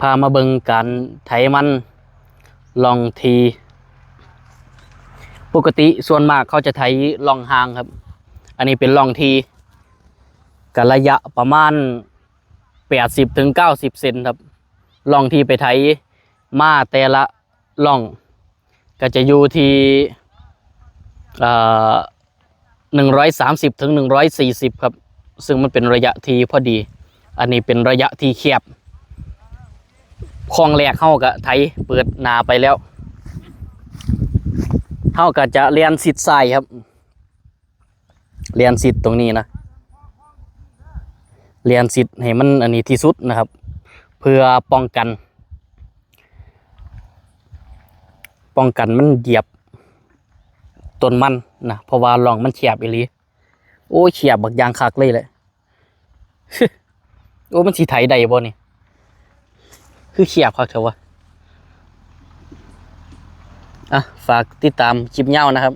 พามาเบิงการไถมันลองที ปกติส่วนมากเขาจะไถลองหางครับ อันนี้เป็นลองทีกันระยะประมาณ 80ถึง90 เซนครับลองทีไปไถมาแต่ละล่อง ก็จะอยู่ที่หนึ่งร้อยสามสิบถึงหนึ่งร้อยสี่สิบครับ ซึ่งมันเป็นระยะทีพอดี อันนี้เป็นระยะที่แคบ คลองแรกเข้ากับไทยเปิดนาไปแล้วเข้ากับจะเรียนสิทธิ์ทรายครับ เรียนสิทธิ์ตรงนี้นะเรียนสิทธิ์ให้มันอันนี้ที่สุดนะครับ เพื่อป้องกัน ป้องกันมันเหยียบต้นมันนะเพราะว่าลองมันเฉียบอีลีโอ้ยเฉียบบักยางคักเลยแหละโอ้มันสีไถใดบ่นี่ คือเขียบครับเถอะวะอะฝากติดตามคลิปเงานะครับ